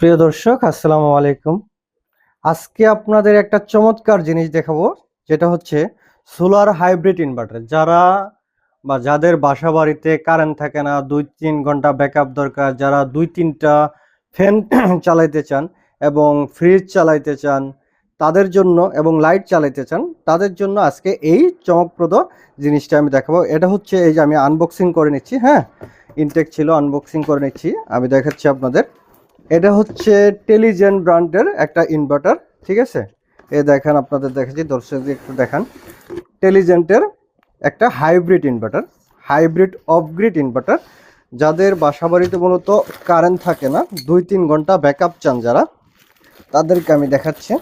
প্রিয় দর্শক, আসসালামু আলাইকুম। আজকে আপনাদের একটা চমৎকার জিনিস দেখাবো, যেটা হচ্ছে সোলার হাইব্রিড ইনভার্টার। যারা বা যাদের বাসা বাড়িতে কারেন্ট থাকে না, দুই তিন ঘণ্টা ব্যাকআপ দরকার, যারা দুই তিনটা ফ্যান চালাইতে চান এবং ফ্রিজ চালাইতে চান, তাদের জন্য এবং লাইট চালাইতে চান, তাদের জন্য আজকে এই চমকপ্রদ জিনিসটা আমি দেখাবো। এটা হচ্ছে এই যে আমি আনবক্সিং করে নিচ্ছি হ্যাঁ? ইনটেক ছিল আনবক্সিং করে নিচ্ছি। আমি দেখাচ্ছি আপনাদের। এটা হচ্ছে টেলিজেন ব্র্যান্ডের একটা ইনভার্টার ঠিক আছে? এ দেখেন, আপনাদের দেখাচ্ছি, দর্শকদের একটু দেখান। টেলিজেন্টের একটা hybrid inverter hybrid off grid inverter যাদের বাসা বাড়িতে মূলত কারেন্ট থাকে না, দুই তিন ঘণ্টা ব্যাকআপ চান যারা, তাদেরকে আমি দেখাচ্ছি।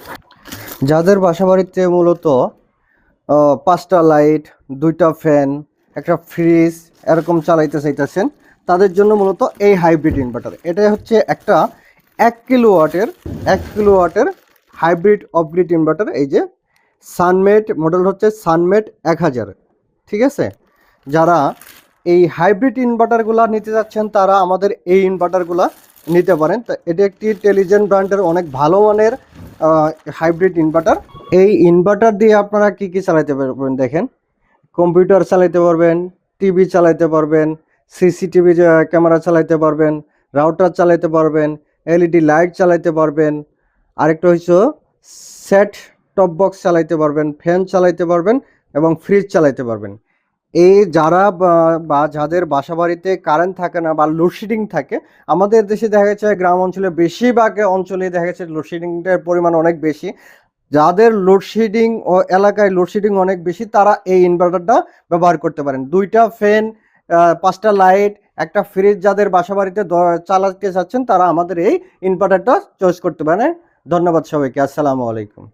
যাদের বাসা বাড়িতে মূলত পাঁচটা লাইট দুইটা ফ্যান একটা ফ্রিজ এরকম চালাইতে চাইতেছেন, তাদের জন্য মূলত এই হাইব্রিড ইনভার্টার এটা হচ্ছে একটা এক কিলো ওয়াটের, এক কিলো ওয়াটের হাইব্রিড অফগ্রিড ইনভার্টার এই যে সানমেট মডেল হচ্ছে সানমেট এক হাজার, ঠিক আছে? যারা এই হাইব্রিড ইনভার্টারগুলো নিতে যাচ্ছেন, তারা আমাদের এই ইনভার্টারগুলো নিতে পারেন। তো এটি একটি টেলিজেন ব্র্যান্ডের অনেক ভালো মানের হাইব্রিড ইনভার্টার এই ইনভার্টার দিয়ে আপনারা কি কি চালাতে পারবেন দেখেন? কম্পিউটার চালাতে পারবেন, টিভি চালাতে পারবেন, সিসিটিভি ক্যামেরা চালাতে পারবেন, রাউটার চালাতে পারবেন এলইডি লাইট চালাইতে পারবেন। আরেকটা হচ্ছে সেট টপ বক্স চালাইতে পারবেন ফ্যান চালাইতে পারবেন এবং ফ্রিজ চালাইতে পারবেন। এই যারা বা- বা যাদের বাসা বাড়িতে কারেন্ট থাকে না বা লোডশেডিং থাকে, আমাদের দেশে দেখা গেছে গ্রাম অঞ্চলে বেশিরভাগ অঞ্চলে দেখা গেছে লোডশেডিংটার পরিমাণ অনেক বেশি। যাদের লোডশেডিং ও এলাকায় লোডশেডিং অনেক বেশি, তারা এই ইনভার্টারটা ব্যবহার করতে পারেন। দুইটা ফ্যান পাঁচটা লাইট, একটা ফ্রিজ যাদের বাসা বাড়িতে চালাতে চাচ্ছেন, তারা আমাদের এই ইনভার্টারটা চয়েস করতে পারেন। ধন্যবাদ সবাইকে। আসসালামু আলাইকুম।